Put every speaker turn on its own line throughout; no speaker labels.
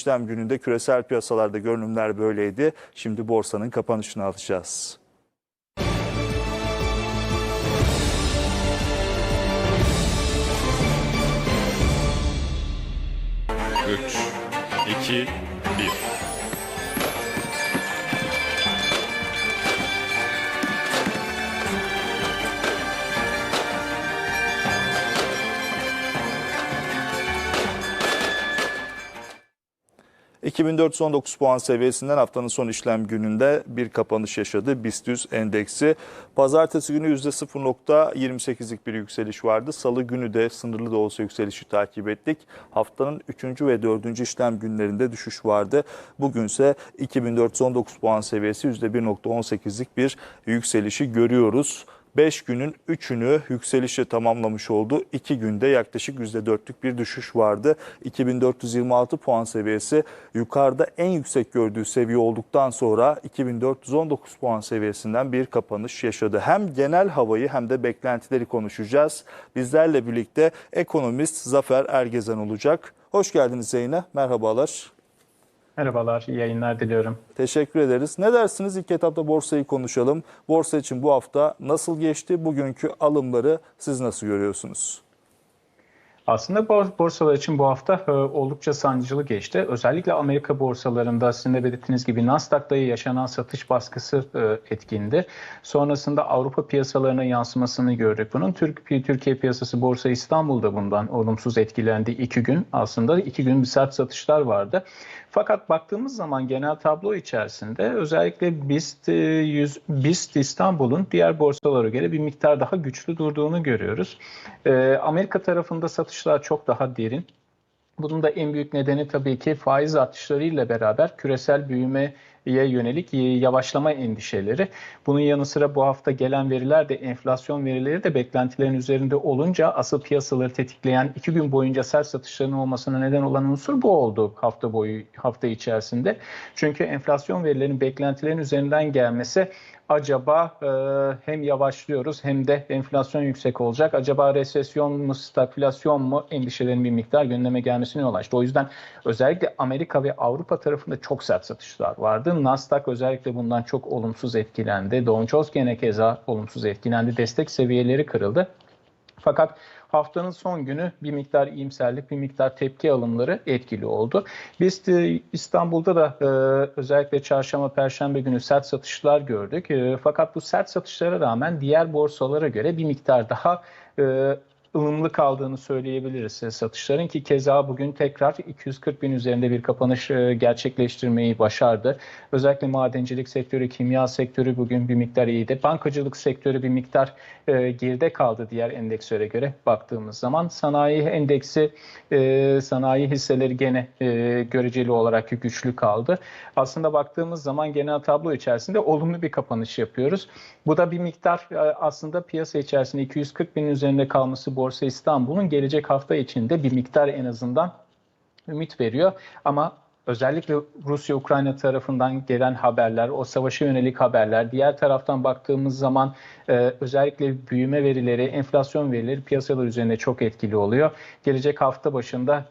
işlem gününde küresel piyasalarda görünümler böyleydi. Şimdi borsanın kapanışını alacağız.
Üç, iki, bir.
...2419 puan seviyesinden haftanın son işlem gününde bir kapanış yaşadı BIST 100 endeksi. Pazartesi günü %0.28'lik bir yükseliş vardı. Salı günü de sınırlı da olsa yükselişi takip ettik. Haftanın 3. ve 4. işlem günlerinde düşüş vardı. Bugünse 2419 puan seviyesi %1.18'lik bir yükselişi görüyoruz. 5 günün 3'ünü yükselişe tamamlamış oldu. 2 günde yaklaşık %4'lük bir düşüş vardı. 2426 puan seviyesi yukarıda en yüksek gördüğü seviye olduktan sonra 2419 puan seviyesinden bir kapanış yaşadı. Hem genel havayı hem de beklentileri konuşacağız. Bizlerle birlikte ekonomist Zafer Ergezen olacak. Hoş geldiniz Zeynep. Merhabalar.
Merhabalar, iyi yayınlar diliyorum.
Teşekkür ederiz. Ne dersiniz ilk etapta borsayı konuşalım. Borsa için bu hafta nasıl geçti? Bugünkü alımları siz nasıl görüyorsunuz?
Aslında bor- borsalar için bu hafta e, oldukça sancılı geçti. Özellikle Amerika borsalarında sizin de belirttiğiniz gibi Nasdaq'ta yaşanan satış baskısı e, etkindi. Sonrasında Avrupa piyasalarına yansımasını gördük bunun. Türk, Türkiye piyasası Borsa İstanbul'da bundan olumsuz etkilendi iki gün. Aslında iki gün bir sert satışlar vardı. Fakat baktığımız zaman genel tablo içerisinde özellikle BIST, e, 100, BIST İstanbul'un diğer borsalara göre bir miktar daha güçlü durduğunu görüyoruz. E, Amerika tarafında satışlar çok daha derin. Bunun da en büyük nedeni tabii ki faiz artışlarıyla beraber küresel büyümeye yönelik yavaşlama endişeleri. Bunun yanı sıra bu hafta gelen veriler de enflasyon verileri de beklentilerin üzerinde olunca asıl piyasaları tetikleyen iki gün boyunca sert satışların olmasına neden olan unsur bu oldu hafta boyu hafta içerisinde. Çünkü enflasyon verilerinin beklentilerin üzerinden gelmesi acaba e, hem yavaşlıyoruz hem de enflasyon yüksek olacak. Acaba resesyon mu, stagflasyon mu endişelerin bir miktar gündeme gelmesine yol açtı. O yüzden özellikle Amerika ve Avrupa tarafında çok sert satışlar vardı. Nasdaq özellikle bundan çok olumsuz etkilendi. Dow Jones gene keza olumsuz etkilendi. Destek seviyeleri kırıldı. Fakat haftanın son günü bir miktar iyimserlik, bir miktar tepki alımları etkili oldu. Biz de İstanbul'da da e, özellikle çarşamba, perşembe günü sert satışlar gördük. E, fakat bu sert satışlara rağmen diğer borsalara göre bir miktar daha e, ılımlı kaldığını söyleyebiliriz satışların ki keza bugün tekrar 240 bin üzerinde bir kapanış e, gerçekleştirmeyi başardı. Özellikle madencilik sektörü, kimya sektörü bugün bir miktar iyiydi. Bankacılık sektörü bir miktar e, geride kaldı diğer endekslere göre baktığımız zaman. Sanayi endeksi, e, sanayi hisseleri gene göreceli olarak güçlü kaldı. Aslında baktığımız zaman genel tablo içerisinde olumlu bir kapanış yapıyoruz. Bu da bir miktar aslında piyasa içerisinde 240 bin üzerinde kalması Borsa İstanbul'un gelecek hafta içinde bir miktar en azından ümit veriyor. Ama özellikle Rusya-Ukrayna tarafından gelen haberler, o savaşa yönelik haberler, diğer taraftan baktığımız zaman e, özellikle büyüme verileri, enflasyon verileri piyasalar üzerinde çok etkili oluyor. Gelecek hafta başında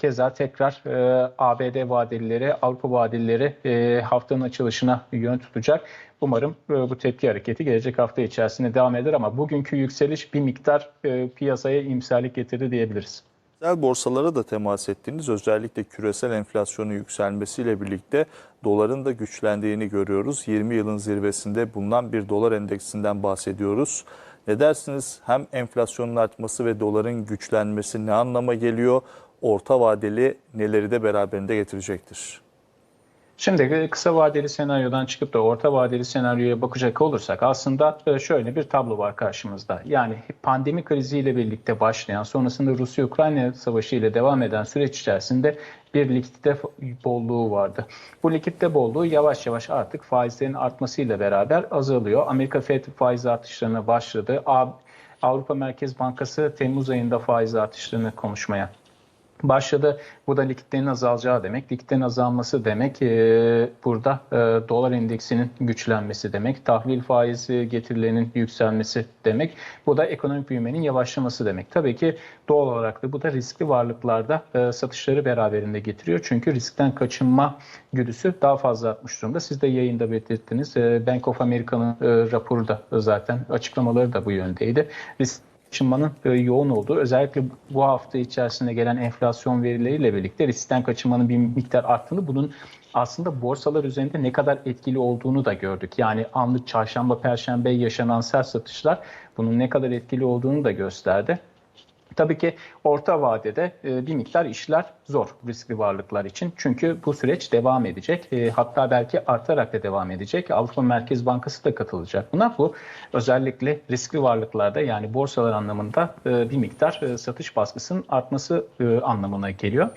Keza tekrar e, ABD vadelileri, Avrupa vadelileri e, haftanın açılışına yön tutacak. Umarım e, bu tepki hareketi gelecek hafta içerisinde devam eder ama bugünkü yükseliş bir miktar e, piyasaya imserlik getirdi diyebiliriz.
Küresel borsalara da temas ettiğiniz özellikle küresel enflasyonun yükselmesiyle birlikte doların da güçlendiğini görüyoruz. 20 yılın zirvesinde bulunan bir dolar endeksinden bahsediyoruz. Ne dersiniz? Hem enflasyonun artması ve doların güçlenmesi ne anlama geliyor? Orta vadeli neleri de beraberinde getirecektir?
Şimdi kısa vadeli senaryodan çıkıp da orta vadeli senaryoya bakacak olursak aslında şöyle bir tablo var karşımızda. Yani pandemi kriziyle birlikte başlayan sonrasında Rusya-Ukrayna savaşı ile devam eden süreç içerisinde bir likidite bolluğu vardı. Bu likidite bolluğu yavaş yavaş artık faizlerin artmasıyla beraber azalıyor. Amerika Fed faiz artışlarına başladı. Avrupa Merkez Bankası Temmuz ayında faiz artışlarını konuşmaya başladı. Bu da likitlerin azalacağı demek. Likitlerin azalması demek e, burada e, dolar endeksinin güçlenmesi demek. Tahvil faizi getirilerinin yükselmesi demek. Bu da ekonomik büyümenin yavaşlaması demek. Tabii ki doğal olarak da bu da riskli varlıklarda e, satışları beraberinde getiriyor. Çünkü riskten kaçınma güdüsü daha fazla artmış durumda. Siz de yayında belirttiniz. E, Bank of America'nın e, raporu da zaten açıklamaları da bu yöndeydi. Risk kaçınmanın e, yoğun olduğu özellikle bu hafta içerisinde gelen enflasyon verileriyle birlikte riskten kaçınmanın bir miktar arttığını bunun aslında borsalar üzerinde ne kadar etkili olduğunu da gördük. Yani anlık çarşamba perşembe yaşanan sert satışlar bunun ne kadar etkili olduğunu da gösterdi. Tabii ki orta vadede e, bir miktar işler zor riskli varlıklar için. Çünkü bu süreç devam edecek. E, Hatta belki artarak da devam edecek. Avrupa Merkez Bankası da katılacak buna. Bu özellikle riskli varlıklarda yani borsalar anlamında e, bir miktar e, satış baskısının artması e, anlamına geliyor.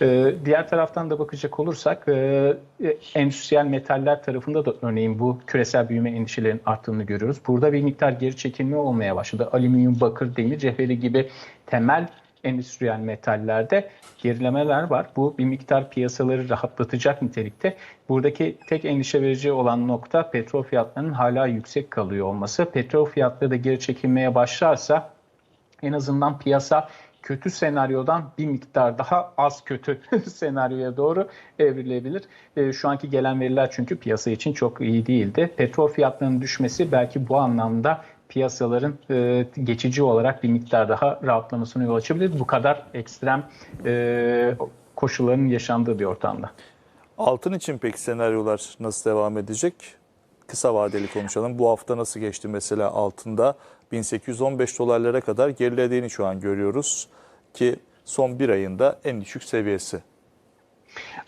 E, Diğer taraftan da bakacak olursak e, e, endüstriyel metaller tarafında da örneğin bu küresel büyüme endişelerinin arttığını görüyoruz. Burada bir miktar geri çekilme olmaya başladı. Alüminyum, bakır, demir cevheri gibi temel endüstriyel metallerde gerilemeler var. Bu bir miktar piyasaları rahatlatacak nitelikte. Buradaki tek endişe verici olan nokta petrol fiyatlarının hala yüksek kalıyor olması. Petrol fiyatları da geri çekilmeye başlarsa en azından piyasa kötü senaryodan bir miktar daha az kötü senaryoya doğru evrilebilir. E, şu anki gelen veriler çünkü piyasa için çok iyi değildi. Petrol fiyatlarının düşmesi belki bu anlamda piyasaların e, geçici olarak bir miktar daha rahatlamasına yol açabilir. Bu kadar ekstrem e, koşulların yaşandığı bir ortamda.
Altın için peki senaryolar nasıl devam edecek? Kısa vadeli konuşalım. Bu hafta nasıl geçti mesela altında? 1815 dolarlara kadar gerilediğini şu an görüyoruz ki son bir ayında en düşük seviyesi.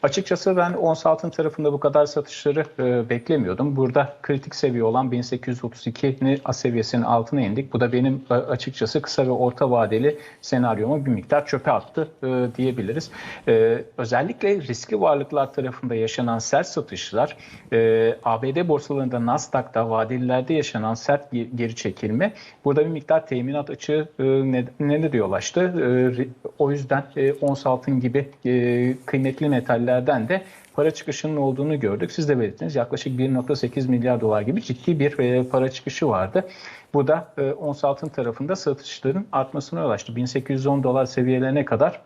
Açıkçası ben ons altın tarafında bu kadar satışları e, beklemiyordum. Burada kritik seviye olan 1832'nin seviyesinin altına indik. Bu da benim e, açıkçası kısa ve orta vadeli senaryomu bir miktar çöpe attı e, diyebiliriz. E, özellikle riskli varlıklar tarafında yaşanan sert satışlar, e, ABD borsalarında Nasdaq'ta vadelilerde yaşanan sert ge- geri çekilme burada bir miktar teminat açığı e, nedene de yol açtı. E, o yüzden e, ons altın gibi e, kıymetli metallerden de para çıkışının olduğunu gördük. Siz de belirttiniz yaklaşık 1.8 milyar dolar gibi ciddi bir e, para çıkışı vardı. Bu da e, ons altın tarafında satışların artmasına yol açtı. 1810 dolar seviyelerine kadar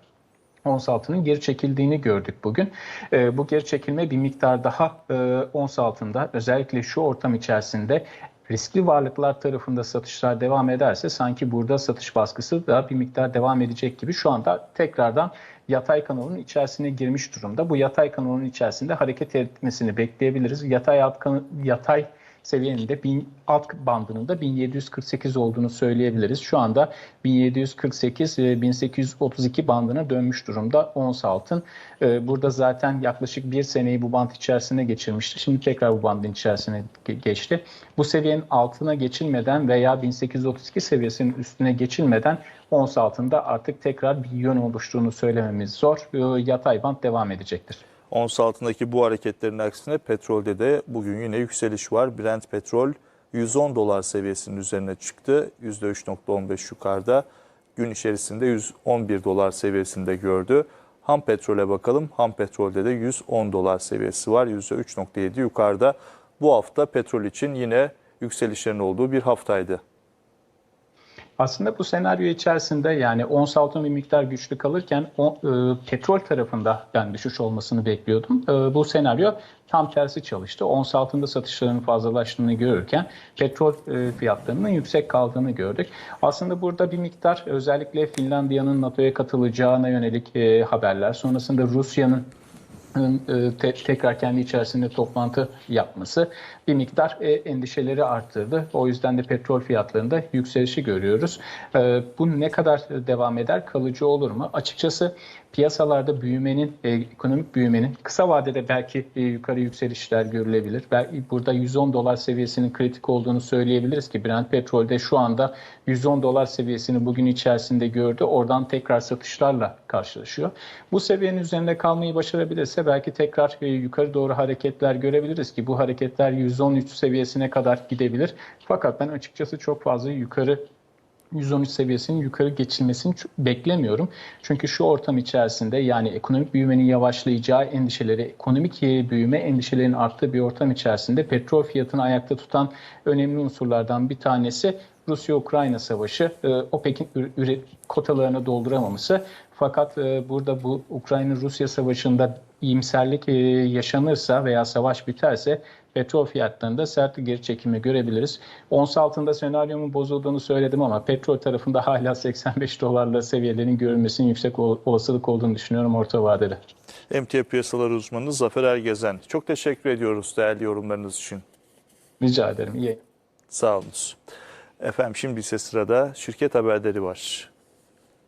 ons altının geri çekildiğini gördük bugün. E, bu geri çekilme bir miktar daha e, ons altında özellikle şu ortam içerisinde riskli varlıklar tarafında satışlar devam ederse sanki burada satış baskısı da bir miktar devam edecek gibi şu anda tekrardan yatay kanalın içerisine girmiş durumda. Bu yatay kanalın içerisinde hareket etmesini bekleyebiliriz. Yatay alt kan- yatay seviyenin de bin, alt bandının da 1748 olduğunu söyleyebiliriz. Şu anda 1748 ve 1832 bandına dönmüş durumda ons altın. Ee, Burada zaten yaklaşık bir seneyi bu band içerisine geçirmişti. Şimdi tekrar bu bandın içerisine ge- geçti. Bu seviyenin altına geçilmeden veya 1832 seviyesinin üstüne geçilmeden ons altında artık tekrar bir yön oluştuğunu söylememiz zor. Ee, Yatay band devam edecektir.
Ons altındaki bu hareketlerin aksine petrolde de bugün yine yükseliş var. Brent petrol 110 dolar seviyesinin üzerine çıktı. %3.15 yukarıda. Gün içerisinde 111 dolar seviyesinde gördü. Ham petrole bakalım. Ham petrolde de 110 dolar seviyesi var. %3.7 yukarıda. Bu hafta petrol için yine yükselişlerin olduğu bir haftaydı.
Aslında bu senaryo içerisinde yani ons altın bir miktar güçlü kalırken o, e, petrol tarafında ben düşüş olmasını bekliyordum. E, bu senaryo tam tersi çalıştı. Ons altında satışların fazlalaştığını görürken petrol e, fiyatlarının yüksek kaldığını gördük. Aslında burada bir miktar özellikle Finlandiya'nın NATO'ya katılacağına yönelik e, haberler, sonrasında Rusya'nın te- tekrar kendi içerisinde toplantı yapması bir miktar e, endişeleri arttırdı. O yüzden de petrol fiyatlarında yükselişi görüyoruz. E, Bu ne kadar devam eder, kalıcı olur mu? Açıkçası piyasalarda büyümenin, e, ekonomik büyümenin kısa vadede belki e, yukarı yükselişler görülebilir. Belki burada 110 dolar seviyesinin kritik olduğunu söyleyebiliriz ki Brent petrolde şu anda 110 dolar seviyesini bugün içerisinde gördü. Oradan tekrar satışlarla karşılaşıyor. Bu seviyenin üzerinde kalmayı başarabilirse belki tekrar e, yukarı doğru hareketler görebiliriz ki bu hareketler 113 seviyesine kadar gidebilir. Fakat ben açıkçası çok fazla yukarı 113 seviyesinin yukarı geçilmesini beklemiyorum. Çünkü şu ortam içerisinde yani ekonomik büyümenin yavaşlayacağı endişeleri, ekonomik büyüme endişelerinin arttığı bir ortam içerisinde petrol fiyatını ayakta tutan önemli unsurlardan bir tanesi Rusya-Ukrayna savaşı. E, OPEC'in kotalarını dolduramaması. Fakat e, burada bu Ukrayna-Rusya savaşında iyimserlik e, yaşanırsa veya savaş biterse petrol fiyatlarında sert bir geri çekilme görebiliriz. Ons altında senaryomun bozulduğunu söyledim ama petrol tarafında hala 85 dolarla seviyelerin görülmesinin yüksek ol- olasılık olduğunu düşünüyorum orta vadede.
Emtia piyasaları uzmanı Zafer Ergezen. Çok teşekkür ediyoruz değerli yorumlarınız için.
Rica ederim. İyi.
Sağ olunuz. Efendim şimdi ise sırada şirket haberleri var.